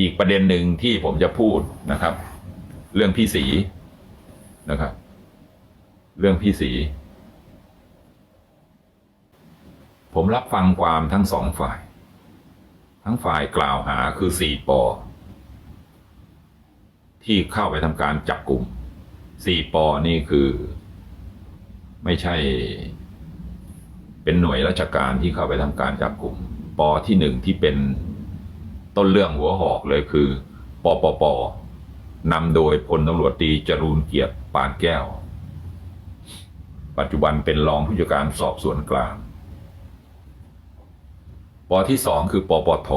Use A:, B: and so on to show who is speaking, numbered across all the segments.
A: อีกประเด็นหนึ่งที่ผมจะพูดนะครับ เรื่องพี่สีนะครับ เรื่องพี่สี ผมรับฟังความทั้งสองฝ่าย ทั้งฝ่ายกล่าวหาคือสี่ปอ ที่เข้าไปทำการจับกลุ่มสี่ปอนี่คือ ไม่ใช่ เป็นหน่วยราชการที่เข้าไปทำการจับกลุ่มปอที่หนึ่งที่เป็น ต้นเรื่องหัวหอกเลยคือ ปปปนำโดยพลตำรวจตรีจรูนเกียรติปานแก้ว ปัจจุบันเป็นรองผู้จัดการสอบสวนกลาง ปที่สองคือปปท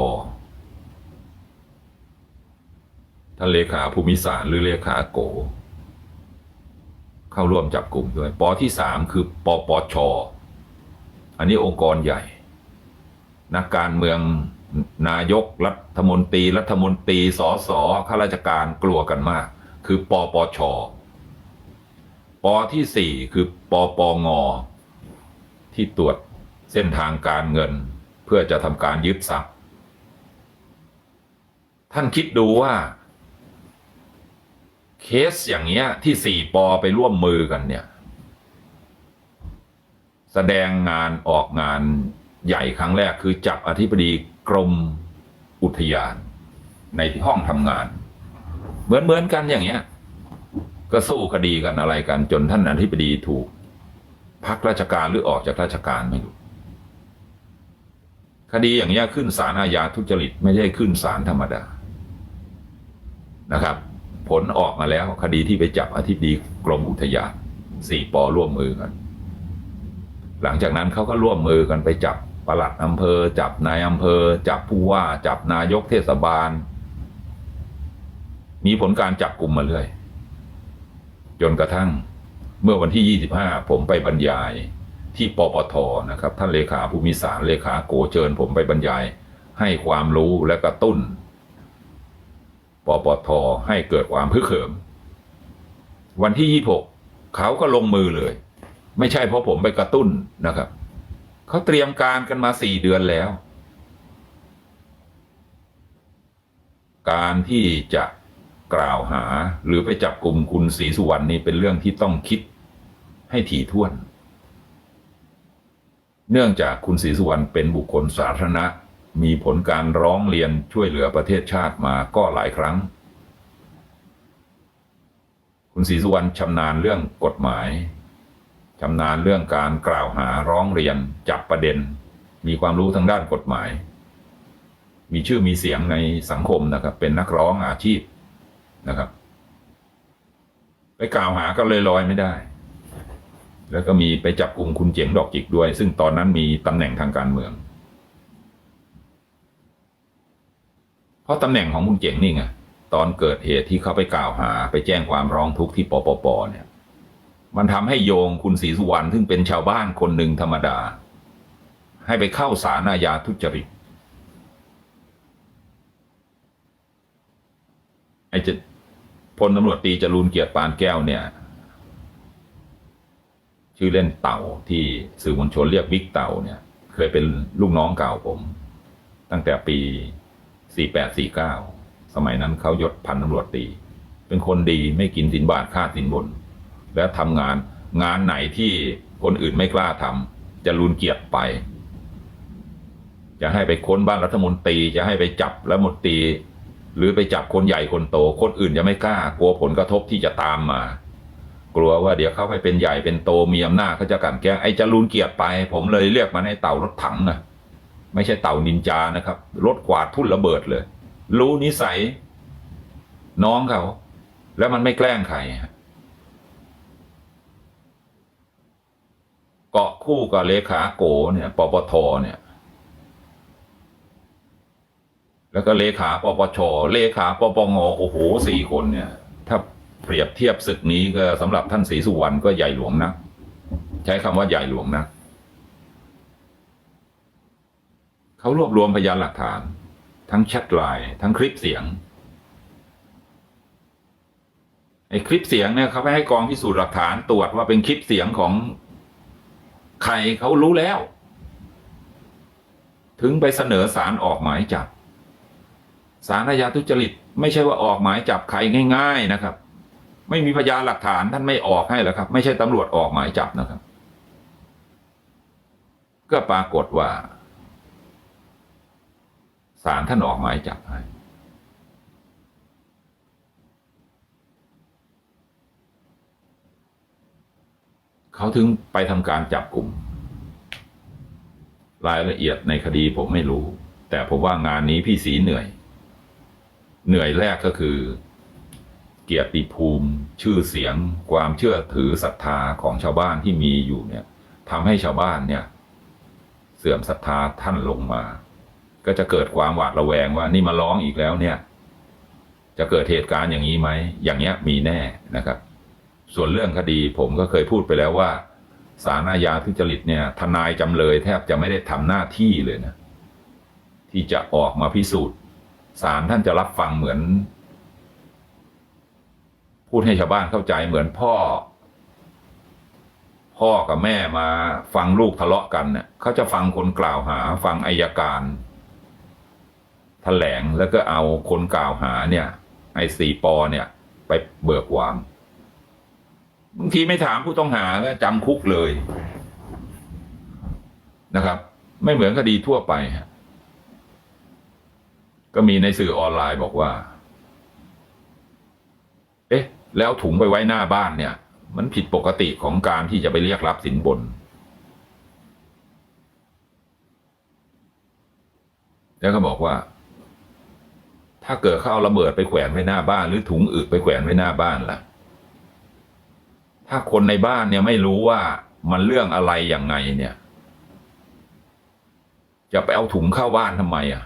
A: ท่านเลขาภูมิสารหรือเลขาโก เข้าร่วมจับกลุ่มด้วย ปที่สามคือปปช อันนี้องค์กรใหญ่ นักการเมือง นายกรัฐมนตรีรัฐมนตรีสอสอข้าราชการกลัวกันมาก คือปปชปที่สี่คือปปงที่ตรวจเส้นทางการเงิน เพื่อจะทำการยึดทรัพย์ ท่านคิดดูว่า เคสอย่างเงี้ยที่สี่ปอไปร่วมมือกันเนี่ย แสดงงานออกงานใหญ่ครั้งแรกคือจับอธิบดี กรมอุทยาน ในห้องทำงาน เหมือนเหมือนกันอย่างเงี้ย ก็สู้คดีกันอะไรกัน จนท่านอธิบดีถูก พักราชการหรือออกจากราชการไม่รู้คดีอย่างเงี้ยขึ้นศาลอาญาทุจริต ไม่ใช่ขึ้นศาลธรรมดานะครับ ผลออกมาแล้วคดีที่ไปจับอธิบดีกรมอุทยานสี่ปอร่วมมือกัน หลังจากนั้นเขาก็ร่วมมือกันไปจับ ปลัดอำเภอ จับนายอำเภอ จับผู้ว่า จับนายกเทศบาล มีผลการจับกลุ่มมาเรื่อย จนกระทั่งเมื่อวันที่ 25 ผมไปบรรยายที่ปปทนะครับ ท่านเลขาภูมิสารเลขาโกเชิญ ผมไปบรรยาย ให้ความรู้และกระตุ้นปปทให้เกิดความพึกเขิม วันที่ 26 เขาก็ลงมือเลย ไม่ใช่เพราะผมไปกระตุ้นนะครับ เขาเตรียมการกันมาสี่เดือนแล้ว การที่จะกล่าวหาหรือไปจับกลุ่มคุณศรีสุวรรณนี่เป็นเรื่องที่ต้องคิดให้ถี่ถ้วน เนื่องจากคุณศรีสุวรรณเป็นบุคคลสาธารณะ มีผลการร้องเรียนช่วยเหลือประเทศชาติมาก็หลายครั้ง คุณศรีสุวรรณชำนาญเรื่องกฎหมาย ชำนาญเรื่องการกล่าวหาร้องเรียนจับประเด็น มีความรู้ทางด้านกฎหมาย มีชื่อมีเสียงในสังคมนะครับ เป็นนักร้องอาชีพนะครับ ไปกล่าวหาก็เลยลอยไม่ได้ แล้วก็มีไปจับกลุ่มคุณเจ๋งดอกจิกด้วย ซึ่งตอนนั้นมีตำแหน่งทางการเมือง เพราะตำแหน่งของคุณเจ๋งนี่ไงตอนเกิดเหตุที่เขาไปกล่าวหาไปแจ้งความร้องทุกข์ที่ปปปเนี่ย มันทำให้โยงคุณศรีสุวรรณซึ่งเป็นชาวบ้านคนหนึ่งธรรมดา ให้ไปเข้าสารอาญาทุจริตไอ้จะพลตำรวจตีจรูนเกียรติปานแก้วเนี่ย ชื่อเล่นเต่าที่สื่อมวลชนเรียกบิ๊กเต่าเนี่ย เคยเป็นลูกน้องเก่าผม ตั้งแต่ปี 4849 สมัยนั้นเขายศพันตำรวจตี เป็นคนดีไม่กินสินบาทค่าสินบน และทำงาน งานไหนที่คนอื่นไม่กล้าทำจะรุนเกียรติไป จะให้ไปค้นบ้านรัฐมนตรี จะให้ไปจับรัฐมนตรี หรือไปจับคนใหญ่คนโต คนอื่นจะไม่กล้ากลัวผลกระทบที่จะตามมา กลัวว่าเดี๋ยวเขาไปเป็นใหญ่เป็นโตมีอำนาจเขาจะกันแกล้งไอ้จรูนเกียรติไป ผมเลยเรียกมันให้เต่ารถถังนะไม่ใช่เต่านินจานะครับรถกวาดทุ่นระเบิดเลย รู้นิสัย น้องเขา แล้วมันไม่แกล้งใครฮะ เกาะคู่กับเลขาโกเนี่ยปปทเนี่ยแล้วก็เลขาปปช เลขาปปงโอ้โหสี่คนเนี่ย ถ้าเปรียบเทียบศึกนี้ก็สำหรับท่านศรีสุวรรณก็ใหญ่หลวงนะ ใช้คำว่าใหญ่หลวงนะเขารวบรวมพยานหลักฐาน ทั้งแชทไลน์ทั้งคลิปเสียงไอ้คลิปเสียงเนี่ยเขาไปให้กองพิสูจน์หลักฐานตรวจว่าเป็นคลิปเสียงของ ใครเขารู้แล้ว ถึงไปเสนอสารออกหมายจับสารอาญาทุจริต ไม่ใช่ว่าออกหมายจับใครง่าย ๆนะครับ ไม่มีพยานหลักฐานท่านไม่ออกให้หรอกครับ ไม่ใช่ตำรวจออกหมายจับนะครับ ก็ปรากฏว่าศาลท่านออกหมายจับให้ เขาถึงไปทำการจับกลุ่ม รายละเอียดในคดีผมไม่รู้ แต่ผมว่างานนี้พี่สีเหนื่อย เหนื่อยแรกก็คือ เกียรติภูมิ ชื่อเสียง ความเชื่อถือศรัทธาของชาวบ้านที่มีอยู่เนี่ยทำให้ชาวบ้านเนี่ย เสื่อมศรัทธาท่านลงมา ก็จะเกิดความหวาดระแวงว่านี่มาร้องอีกแล้วเนี่ย จะเกิดเหตุการณ์อย่างนี้ไหมอย่างเนี้ยมีแน่นะครับ ส่วนเรื่องคดีผมก็เคยพูดไปแล้วว่าสารอาญาทุจริตเนี่ยทนายจำเลยแทบจะไม่ได้ทำหน้าที่เลยนะ ที่จะออกมาพิสูจน์ศาลท่านจะรับฟังเหมือน พูดให้ชาวบ้านเข้าใจเหมือนพ่อ พ่อกับแม่มาฟังลูกทะเลาะกันเนี่ยเขาจะฟังคนกล่าวหา ฟังอายการแถลงแล้วก็เอาคนกล่าวหาเนี่ยไอ้สี่ปอเนี่ย ไปเบิกความ บางทีไม่ถามผู้ต้องหาก็จำคุกเลยนะครับ ไม่เหมือนคดีทั่วไป ก็มีในสื่อออนไลน์บอกว่า เอ๊ะ แล้วถุงไปไว้หน้าบ้านเนี่ย มันผิดปกติของการที่จะไปเรียกรับสินบน แล้วก็บอกว่า ถ้าเกิดเขาเอาระเบิดไปแขวนไว้หน้าบ้าน หรือถุงอึไปแขวนไว้หน้าบ้านล่ะ ถ้าคนในบ้านเนี่ยไม่รู้ว่ามันเรื่องอะไรอย่างไงเนี่ย จะไปเอาถุงเข้าบ้านทำไมอะ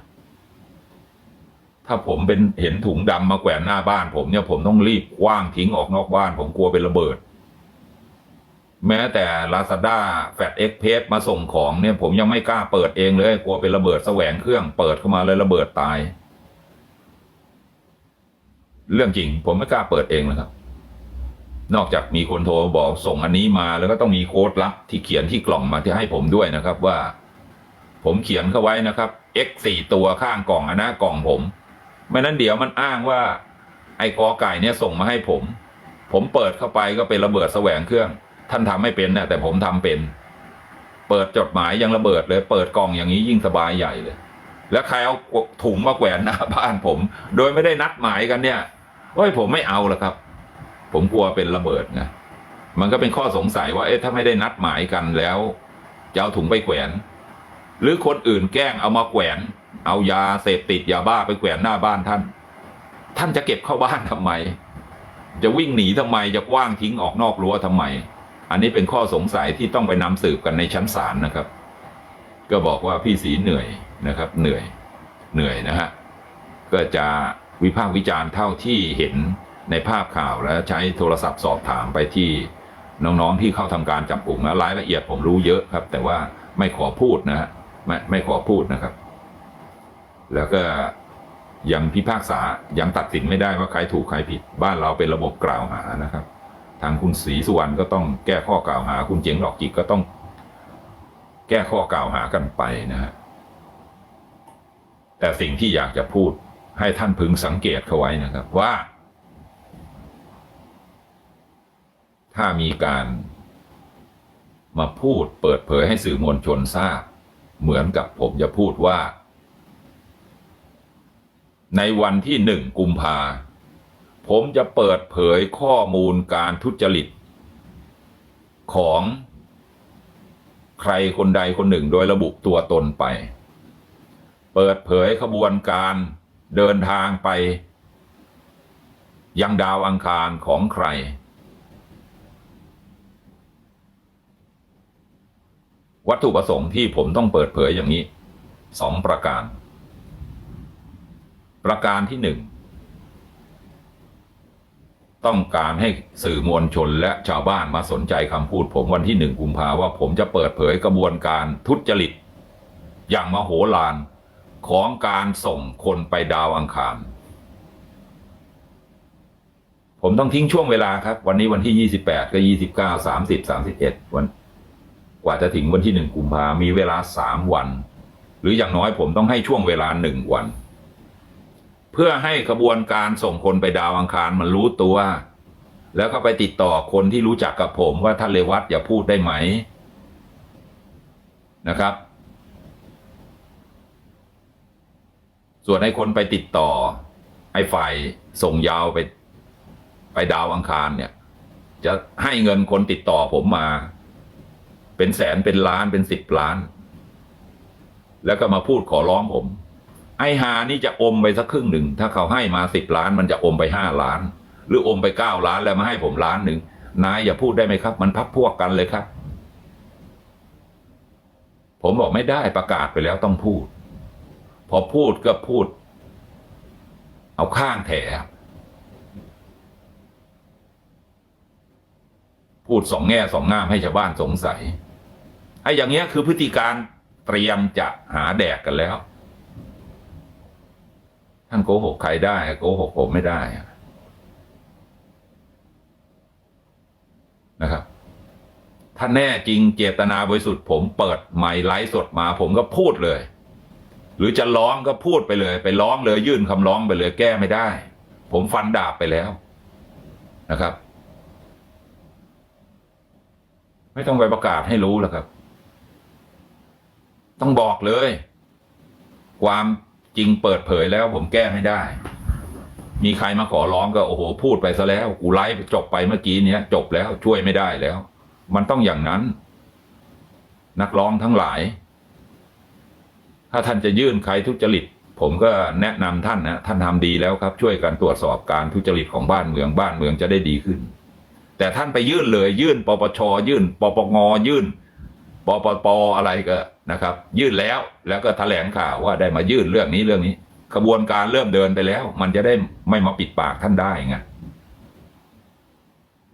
A: ถ้าผมเป็นเห็นถุงดำมาแขวนหน้าบ้านผมเนี่ย ผมต้องรีบคว้างทิ้งออกนอกบ้าน ผมกลัวเป็นระเบิด แม้แต่ลาซาด้าแฟดเอ็กเพสมาส่งของเนี่ย ผมยังไม่กล้าเปิดเองเลย กลัวเป็นระเบิดแสวงเครื่องเปิดเข้ามาเลยระเบิดตาย เรื่องจริง ผมไม่กล้าเปิดเองนะครับ นอกจากมีคนโทรบอกส่งอันนี้มาแล้วก็ต้องมีโค้ดลับที่เขียนที่กล่องมาที่ให้ผมด้วยนะครับว่า ผมเขียนเข้าไว้นะครับ x สี่ตัวข้างกล่องอันนะกล่องผมไม่นั้นเดี๋ยวมันอ้างว่า ไอ้กอไก่เนี่ยส่งมาให้ผม ผมเปิดเข้าไปก็เป็นระเบิดแสวงเครื่อง ท่านทำไม่เป็นนะแต่ผมทำเป็น เปิดจดหมายยังระเบิดเลย เปิดกล่องอย่างนี้ยิ่งสบายใหญ่เลย แล้วใครเอาถุงมาแขวนหน้าบ้านผม โดยไม่ได้นัดหมายกันเนี่ยเฮ้ยผมไม่เอาละครับ ผมกลัวเป็นระเบิดไงมันก็เป็นข้อสงสัยว่า เอ๊ะถ้าไม่ได้นัดหมายกันแล้วจะเอาถุงไปแขวน หรือคนอื่นแกล้งเอามาแขวน เอายาเสพติดยาบ้าไปแขวนหน้าบ้านท่าน ท่านจะเก็บเข้าบ้านทำไม จะวิ่งหนีทำไมจะว้างทิ้งออกนอกรั้วทำไม อันนี้เป็นข้อสงสัยที่ต้องไปนำสืบกันในชั้นศาลนะครับ ก็บอกว่าพี่สีเหนื่อยนะครับ เหนื่อยเหนื่อยนะฮะก็จะวิพากษ์วิจารณ์เท่าที่เห็น ในภาพข่าวแล้วใช้โทรศัพท์สอบถามไปที่น้องๆที่เข้าทำการจับกลุ่มนะรายละเอียดผมรู้เยอะครับ แต่ว่าไม่ขอพูดนะฮะไม่ไม่ขอพูดนะครับ แล้วก็ยังพิพากษายังตัดสินไม่ได้ว่าใครถูกใครผิด บ้านเราเป็นระบบกล่าวหานะครับ ทางคุณศรีสุวรรณก็ต้องแก้ข้อกล่าวหา คุณเจียงดอกจิกก็ต้อง แก้ข้อกล่าวหากันไปนะฮะแต่สิ่งที่อยากจะพูดให้ท่านพึงสังเกตเขาไว้นะครับว่า ถ้ามีการมาพูดเปิดเผยให้สื่อมวลชนทราบ เหมือนกับผมจะพูดว่า ในวันที่หนึ่งกุมภาผมจะเปิดเผยข้อมูลการทุจริต ของใครคนใดคนหนึ่งโดยระบุตัวตนไป เปิดเผยขบวนการเดินทางไป ยังดาวอังคารของใคร วัตถุประสงค์ที่ผมต้องเปิดเผยอย่างนี้สองประการ ประการที่หนึ่งต้องการให้สื่อมวลชนและชาวบ้านมาสนใจคำพูดผมวันที่หนึ่งกุมภาว่าผมจะเปิดเผยกระบวนการทุจริต อย่างมโหฬารของการส่งคนไปดาวอังคาร ผมต้องทิ้งช่วงเวลาครับ วันนี้วันที่ 28 ก็ 29 30 31 วัน กว่าจะถึงวันที่หนึ่งกุมภามีเวลาสามวัน หรืออย่างน้อยผมต้องให้ช่วงเวลาหนึ่งวัน เพื่อให้กระบวนการส่งคนไปดาวอังคารมันรู้ตัว แล้วก็ไปติดต่อคนที่รู้จักกับผมว่าท่านเลวัตอย่าพูดได้ไหมนะครับ ส่วนไอ้คนไปติดต่อไอ้ฝ่ายส่งยาวไป ไปดาวอังคารเนี่ย จะให้เงินคนติดต่อผมมา เป็นแสนเป็นล้านเป็นสิบล้าน แล้วก็มาพูดขอร้องผม ไอ้หานี่จะอมไปสักครึ่งหนึ่ง ถ้าเขาให้มาสิบล้าน มันจะอมไปห้าล้าน หรืออมไปเก้าล้านแล้วมาให้ผมล้านหนึ่งนายอย่าพูดได้ไหมครับ มันพักพวกกันเลยครับ ผมบอกไม่ได้ประกาศไปแล้วต้องพูด พอพูดก็พูด เอาข้างแถพูดสองแง่สองงามให้ชาวบ้านสงสัย ไอ้อย่างเงี้ยคือพฤติการเตรียมจะหาแดกกันแล้ว ท่านโกหกใครได้โกหกผมไม่ได้นะครับ ถ้าแน่จริงเจตนาบริสุทธิ์ผมเปิดไมค์ไลฟ์สดมา ผมก็พูดเลย หรือจะร้องก็พูดไปเลย ไปร้องเลยยื่นคำร้องไปเลยแก้ไม่ได้ ผมฟันดาบไปแล้วนะครับ ไม่ต้องไปประกาศให้รู้แล้วครับ ต้องบอกเลย ความจริงเปิดเผยแล้วผมแก้ไม่ได้ มีใครมาขอร้องก็โอ้โห พูดไปซะแล้ว กูไลฟ์จบไปเมื่อกี้เนี้ยจบแล้วช่วยไม่ได้แล้ว มันต้องอย่างนั้น นักร้องทั้งหลาย ถ้าท่านจะยื่นใครทุจริต ผมก็แนะนำท่านนะท่านทำดีแล้วครับ ช่วยกันตรวจสอบการทุจริตของบ้านเมืองบ้านเมืองจะได้ดีขึ้น แต่ท่านไปยื่นเลย ยื่นปปชยื่น ปปงยื่น ปปปอะไรก็นะครับ ยื่นแล้วแล้วก็แถลงข่าวว่าได้มายื่นเรื่องนี้เรื่องนี้กระบวนการเริ่มเดินไปแล้ว มันจะได้ไม่มาปิดปากท่านได้ไง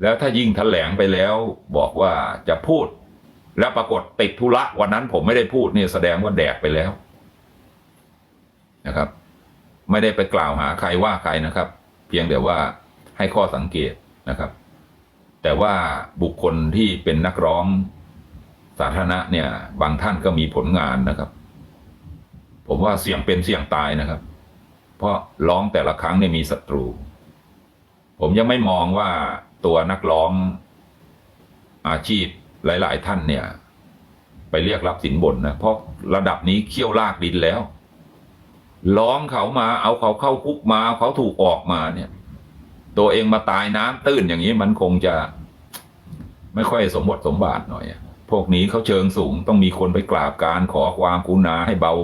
A: แล้วถ้ายิ่งแถลงไปแล้วบอกว่าจะพูด แล้วปรากฏติดธุระวันนั้นผมไม่ได้พูดเนี่ยแสดงว่าแดกไปแล้วนะครับ ไม่ได้ไปกล่าวหาใครว่าใครนะครับ เพียงแต่ว่าให้ข้อสังเกตนะครับ แต่ว่าบุคคลที่เป็นนักร้อง สาธารณะเนี่ยบางท่านก็มีผลงานนะครับ ผมว่าเสี่ยงเป็นเสี่ยงตายนะครับ เพราะร้องแต่ละครั้งเนี่ยมีศัตรู ผมยังไม่มองว่าตัวนักร้องอาชีพหลาย ๆ ท่านเนี่ย ไปเรียกรับสินบนนะเพราะระดับนี้เขี้ยวลากดินแล้ว ร้องเขามาเอาเขาเข้าคุกมาเาเขาถูกออกมาเนี่ย ตัวเองมาตายน้ำตื้นอย่างนี้มันคงจะไม่ค่อยสมบทสมบาทหน่อยอะ พวกนี้เขาเชิงสูงต้องมีคนไปกราบการขอความกุณาให้เบา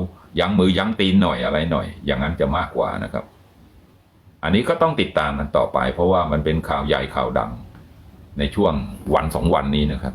A: ยั้งมือยั้งตีนหน่อยอะไรหน่อย อย่างนั้นจะมากกว่านะครับ อันนี้ก็ต้องติดตามกันต่อไป เพราะว่ามันเป็นข่าวใหญ่ข่าวดัง ในช่วงวันสองวันนี้นะครับ